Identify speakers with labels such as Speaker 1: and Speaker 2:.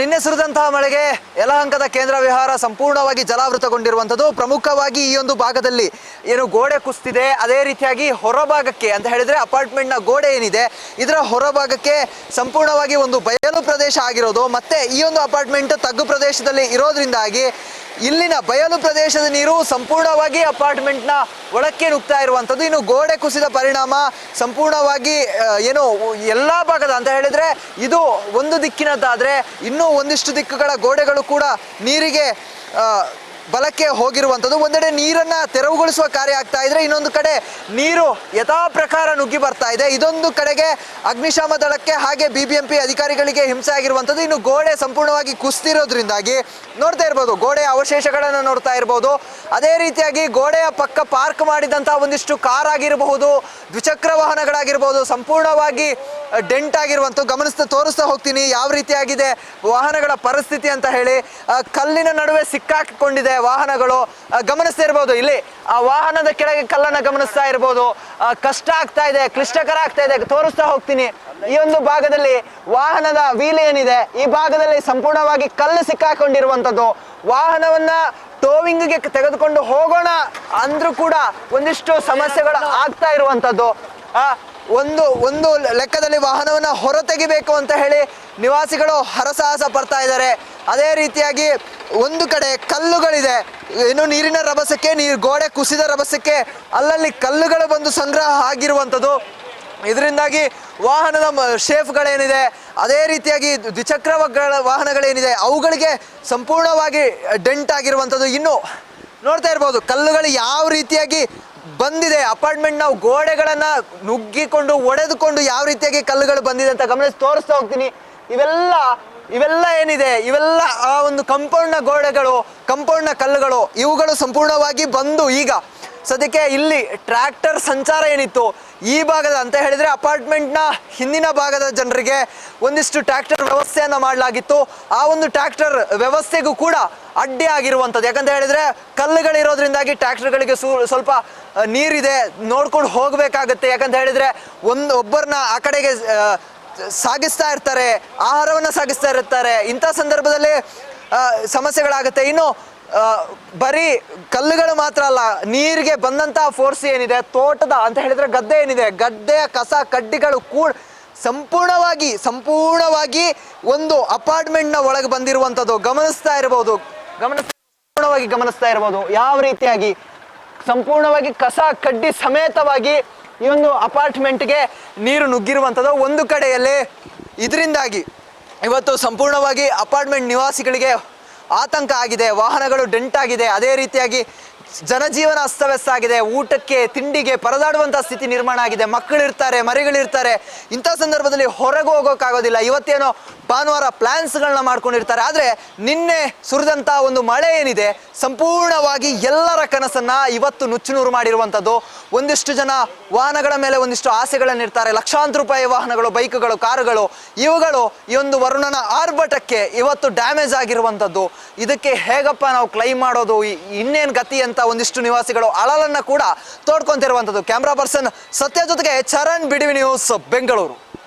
Speaker 1: ನಿನ್ನೆ ಸುರಿದಂತಹ ಮಳೆಗೆ ಯಲಹಂಕದ ಕೇಂದ್ರ ವಿಹಾರ ಸಂಪೂರ್ಣವಾಗಿ ಜಲಾವೃತಗೊಂಡಿರುವಂಥದ್ದು. ಪ್ರಮುಖವಾಗಿ ಈ ಒಂದು ಭಾಗದಲ್ಲಿ ಏನು ಗೋಡೆ ಕುಸ್ತಿದೆ ಅದೇ ರೀತಿಯಾಗಿ ಹೊರಭಾಗಕ್ಕೆ ಅಂತ ಹೇಳಿದ್ರೆ ಅಪಾರ್ಟ್ಮೆಂಟ್ನ ಗೋಡೆ ಏನಿದೆ, ಇದರ ಹೊರಭಾಗಕ್ಕೆ ಸಂಪೂರ್ಣವಾಗಿ ಒಂದು ಬಯಲು ಪ್ರದೇಶ ಆಗಿರೋದು. ಮತ್ತೆ ಈ ಒಂದು ಅಪಾರ್ಟ್ಮೆಂಟ್ ತಗ್ಗು ಪ್ರದೇಶದಲ್ಲಿ ಇರೋದ್ರಿಂದಾಗಿ ಇಲ್ಲಿನ ಬಯಲು ಪ್ರದೇಶದ ನೀರು ಸಂಪೂರ್ಣವಾಗಿ ಅಪಾರ್ಟ್ಮೆಂಟ್ನ ಒಳಕ್ಕೆ ನುಗ್ತಾ ಇರುವಂಥದ್ದು. ಇನ್ನು ಗೋಡೆ ಕುಸಿದ ಪರಿಣಾಮ ಸಂಪೂರ್ಣವಾಗಿ ಏನು, ಎಲ್ಲ ಭಾಗದ ಅಂತ ಹೇಳಿದರೆ ಇದು ಒಂದು ದಿಕ್ಕಿನದ್ದಾದರೆ ಇನ್ನೂ ಒಂದಿಷ್ಟು ದಿಕ್ಕುಗಳ ಗೋಡೆಗಳು ಕೂಡ ನೀರಿಗೆ ಬಲಕ್ಕೆ ಹೋಗಿರುವಂಥದ್ದು. ಒಂದೆಡೆ ನೀರನ್ನ ತೆರವುಗೊಳಿಸುವ ಕಾರ್ಯ ಆಗ್ತಾ ಇದ್ರೆ ಇನ್ನೊಂದು ಕಡೆ ನೀರು ಯಥಾ ಪ್ರಕಾರ ನುಗ್ಗಿ ಬರ್ತಾ ಇದೆ. ಇದೊಂದು ಕಡೆಗೆ ಅಗ್ನಿಶಾಮ ದಳಕ್ಕೆ ಹಾಗೆ ಬಿ ಬಿ ಎಂ ಪಿ ಅಧಿಕಾರಿಗಳಿಗೆ ಹಿಂಸೆ ಆಗಿರುವಂಥದ್ದು. ಇನ್ನು ಗೋಡೆ ಸಂಪೂರ್ಣವಾಗಿ ಕುಸ್ತಿರೋದ್ರಿಂದಾಗಿ ನೋಡ್ತಾ ಇರ್ಬೋದು. ಗೋಡೆಯ ಅವಶೇಷಗಳನ್ನು ನೋಡ್ತಾ ಇರ್ಬೋದು. ಅದೇ ರೀತಿಯಾಗಿ ಗೋಡೆಯ ಪಕ್ಕ ಪಾರ್ಕ್ ಮಾಡಿದಂತಹ ಒಂದಿಷ್ಟು ಕಾರ್ ಆಗಿರಬಹುದು, ದ್ವಿಚಕ್ರ ವಾಹನಗಳಾಗಿರ್ಬೋದು ಸಂಪೂರ್ಣವಾಗಿ ಡೆಂಟ್ ಆಗಿರುವಂಥದ್ದು. ಗಮನಿಸ್ತಾ, ತೋರಿಸ್ತಾ ಹೋಗ್ತೀನಿ. ಯಾವ ರೀತಿಯಾಗಿದೆ ವಾಹನಗಳ ಪರಿಸ್ಥಿತಿ ಅಂತ ಹೇಳಿ. ಕಲ್ಲಿನ ನಡುವೆ ಸಿಕ್ಕಾಕಿಕೊಂಡಿದೆ ವಾಹನಗಳು ಗಮನಿಸ್ತಾ ಇರ್ಬೋದು. ಇಲ್ಲಿ ಆ ವಾಹನದ ಕೆಳಗೆ ಕಲ್ಲನ್ನ ಗಮನಿಸ್ತಾ ಇರ್ಬೋದು. ಕಷ್ಟ ಆಗ್ತಾ ಇದೆ ಕ್ಲಿಷ್ಟಕರ ಆಗ್ತಾ ಇದೆ ತೋರಿಸ್ತಾ ಹೋಗ್ತೀನಿ. ಈ ಒಂದು ಭಾಗದಲ್ಲಿ ವಾಹನದ ವೀಲ್ ಏನಿದೆ ಈ ಭಾಗದಲ್ಲಿ ಸಂಪೂರ್ಣವಾಗಿ ಕಲ್ಲು ಸಿಕ್ಕಾಕೊಂಡಿರುವಂತದ್ದು ವಾಹನವನ್ನ ಟೋವಿಂಗ್ಗೆ ತೆಗೆದುಕೊಂಡು ಹೋಗೋಣ ಅಂದ್ರೂ ಕೂಡ ಒಂದಿಷ್ಟು ಸಮಸ್ಯೆಗಳು ಆಗ್ತಾ ಇರುವಂತದ್ದು ಆ, ಒಂದು ಒಂದು ಲೆಕ್ಕದಲ್ಲಿ ವಾಹನವನ್ನು ಹೊರತೆಗಿಬೇಕು ಅಂತ ಹೇಳಿ ನಿವಾಸಿಗಳು ಹರಸಾಹಸ ಪಡ್ತಾ ಇದ್ದಾರೆ. ಅದೇ ರೀತಿಯಾಗಿ ಒಂದು ಕಡೆ ಕಲ್ಲುಗಳಿದೆ. ಇನ್ನು ನೀರಿನ ರಭಸಕ್ಕೆ, ನೀರು ಗೋಡೆ ಕುಸಿದ ರಭಸಕ್ಕೆ ಅಲ್ಲಲ್ಲಿ ಕಲ್ಲುಗಳು ಬಂದು ಸಂಗ್ರಹ ಆಗಿರುವಂಥದ್ದು. ಇದರಿಂದಾಗಿ ವಾಹನದ ಶೇಫ್ಗಳೇನಿದೆ, ಅದೇ ರೀತಿಯಾಗಿ ದ್ವಿಚಕ್ರ ವಾಹನಗಳೇನಿದೆ, ಅವುಗಳಿಗೆ ಸಂಪೂರ್ಣವಾಗಿ ಡೆಂಟ್ ಆಗಿರುವಂಥದ್ದು. ಇನ್ನು ನೋಡ್ತಾ ಇರ್ಬೋದು, ಕಲ್ಲುಗಳು ಯಾವ ರೀತಿಯಾಗಿ ಬಂದಿದೆ. ಅಪಾರ್ಟ್ಮೆಂಟ್ ನಾವು ಗೋಡೆಗಳನ್ನ ನುಗ್ಗಿಕೊಂಡು, ಒಡೆದುಕೊಂಡು ಯಾವ ರೀತಿಯಾಗಿ ಕಲ್ಲುಗಳು ಬಂದಿದೆ ಅಂತ ಗಮನಿಸಿ ತೋರಿಸ್ತಾ ಹೋಗ್ತೀನಿ. ಇವೆಲ್ಲ ಇವೆಲ್ಲ ಏನಿದೆ? ಇವೆಲ್ಲ ಆ ಒಂದು ಕಂಪೌಂಡ್ನ ಗೋಡೆಗಳು ಕಂಪೌಂಡ್ನ ಕಲ್ಲುಗಳು, ಇವುಗಳು ಸಂಪೂರ್ಣವಾಗಿ ಬಂದು ಈಗ ಸದ್ಯಕ್ಕೆ ಇಲ್ಲಿ ಟ್ರ್ಯಾಕ್ಟರ್ ಸಂಚಾರ ಏನಿತ್ತು ಈ ಭಾಗದ ಅಂತ ಹೇಳಿದ್ರೆ ಅಪಾರ್ಟ್ಮೆಂಟ್ನ ಹಿಂದಿನ ಭಾಗದ ಜನರಿಗೆ ಒಂದಿಷ್ಟು ಟ್ರ್ಯಾಕ್ಟರ್ ವ್ಯವಸ್ಥೆಯನ್ನ ಮಾಡಲಾಗಿತ್ತು. ಆ ಒಂದು ಟ್ರ್ಯಾಕ್ಟರ್ ವ್ಯವಸ್ಥೆಗೂ ಕೂಡ ಅಡ್ಡಿ ಆಗಿರುವಂಥದ್ದು. ಯಾಕಂತ ಹೇಳಿದ್ರೆ ಕಲ್ಲುಗಳಿರೋದ್ರಿಂದಾಗಿ ಟ್ರ್ಯಾಕ್ಟರ್ಗಳಿಗೆ ಸು, ಸ್ವಲ್ಪ ನೀರಿದೆ ನೋಡ್ಕೊಂಡು ಹೋಗಬೇಕಾಗತ್ತೆ. ಯಾಕಂತ ಹೇಳಿದ್ರೆ ಒಂದು ಒಬ್ಬರನ್ನ ಆ ಕಡೆಗೆ ಸಾಗಿಸ್ತಾ ಇರ್ತಾರೆ, ಆಹಾರವನ್ನು ಸಾಗಿಸ್ತಾ ಇರ್ತಾರೆ. ಇಂಥ ಸಂದರ್ಭದಲ್ಲಿ ಸಮಸ್ಯೆಗಳಾಗುತ್ತೆ. ಇನ್ನು ಬರೀ ಕಲ್ಲುಗಳು ಮಾತ್ರ ಅಲ್ಲ, ನೀರಿಗೆ ಬಂದಂತಹ ಫೋರ್ಸ್ ಏನಿದೆ, ತೋಟದ ಅಂತ ಹೇಳಿದ್ರೆ ಗದ್ದೆ ಏನಿದೆ, ಗದ್ದೆಯ ಕಸ, ಕಡ್ಡಿಗಳು ಕೂಡ ಸಂಪೂರ್ಣವಾಗಿ ಸಂಪೂರ್ಣವಾಗಿ ಒಂದು ಅಪಾರ್ಟ್ಮೆಂಟ್ನ ಒಳಗೆ ಬಂದಿರುವಂಥದ್ದು ಗಮನಿಸ್ತಾ ಇರಬಹುದು ಗಮನ ಸಂಪೂರ್ಣವಾಗಿ ಗಮನಿಸ್ತಾ ಇರಬಹುದು ಯಾವ ರೀತಿಯಾಗಿ? ಸಂಪೂರ್ಣವಾಗಿ ಕಸ, ಕಡ್ಡಿ ಸಮೇತವಾಗಿ ಈ ಒಂದು ಅಪಾರ್ಟ್ಮೆಂಟ್ಗೆ ನೀರು ನುಗ್ಗಿರುವಂಥದ್ದು ಒಂದು ಕಡೆಯಲ್ಲಿ. ಇದರಿಂದಾಗಿ ಇವತ್ತು ಸಂಪೂರ್ಣವಾಗಿ ಅಪಾರ್ಟ್ಮೆಂಟ್ ನಿವಾಸಿಗಳಿಗೆ ಆತಂಕ ಆಗಿದೆ, ವಾಹನಗಳು ಡೆಂಟ್ ಆಗಿದೆ, ಅದೇ ರೀತಿಯಾಗಿ ಜನಜೀವನ ಅಸ್ತವ್ಯಸ್ತ ಆಗಿದೆ, ಊಟಕ್ಕೆ, ತಿಂಡಿಗೆ ಪರದಾಡುವಂಥ ಸ್ಥಿತಿ ನಿರ್ಮಾಣ ಆಗಿದೆ, ಮಕ್ಕಳಿರ್ತಾರೆ, ಮರಿಗಳಿರ್ತಾರೆ. ಇಂಥ ಸಂದರ್ಭದಲ್ಲಿ ಹೊರಗೆ ಹೋಗೋಕ್ಕಾಗೋದಿಲ್ಲ. ಇವತ್ತೇನೋ ಭಾನುವಾರ ಪ್ಲ್ಯಾನ್ಸ್ಗಳನ್ನ ಮಾಡ್ಕೊಂಡಿರ್ತಾರೆ. ಆದರೆ ನಿನ್ನೆ ಸುರಿದಂಥ ಒಂದು ಮಳೆ ಏನಿದೆ, ಸಂಪೂರ್ಣವಾಗಿ ಎಲ್ಲರ ಕನಸನ್ನು ಇವತ್ತು ನುಚ್ಚುನೂರು ಮಾಡಿರುವಂಥದ್ದು ಒಂದಿಷ್ಟು ಜನ ವಾಹನಗಳ ಮೇಲೆ ಒಂದಿಷ್ಟು ಆಸೆಗಳನ್ನಿರ್ತಾರೆ ಲಕ್ಷಾಂತರ ರೂಪಾಯಿ ವಾಹನಗಳು, ಬೈಕ್ಗಳು, ಕಾರುಗಳು, ಇವುಗಳು ಈ ಒಂದು ವರುಣನ ಆರ್ಭಟಕ್ಕೆ ಇವತ್ತು ಡ್ಯಾಮೇಜ್ ಆಗಿರುವಂಥದ್ದು ಇದಕ್ಕೆ ಹೇಗಪ್ಪ ನಾವು ಕ್ಲೈಮ್ ಮಾಡೋದು? ಇನ್ನೇನು ಗತಿ ಅಂತ ಒಂದಿಷ್ಟು ನಿವಾಸಿಗಳು ಅಳಲನ್ನ ಕೂಡ ತೋಡ್ಕೊಂತಿರುವಂಥದ್ದು ಕ್ಯಾಮ್ರಾ ಪರ್ಸನ್ ಸತ್ಯ ಜೊತೆಗೆ ಚರಣ್ ಬಿಡಿವಿ ನ್ಯೂಸ್, ಬೆಂಗಳೂರು.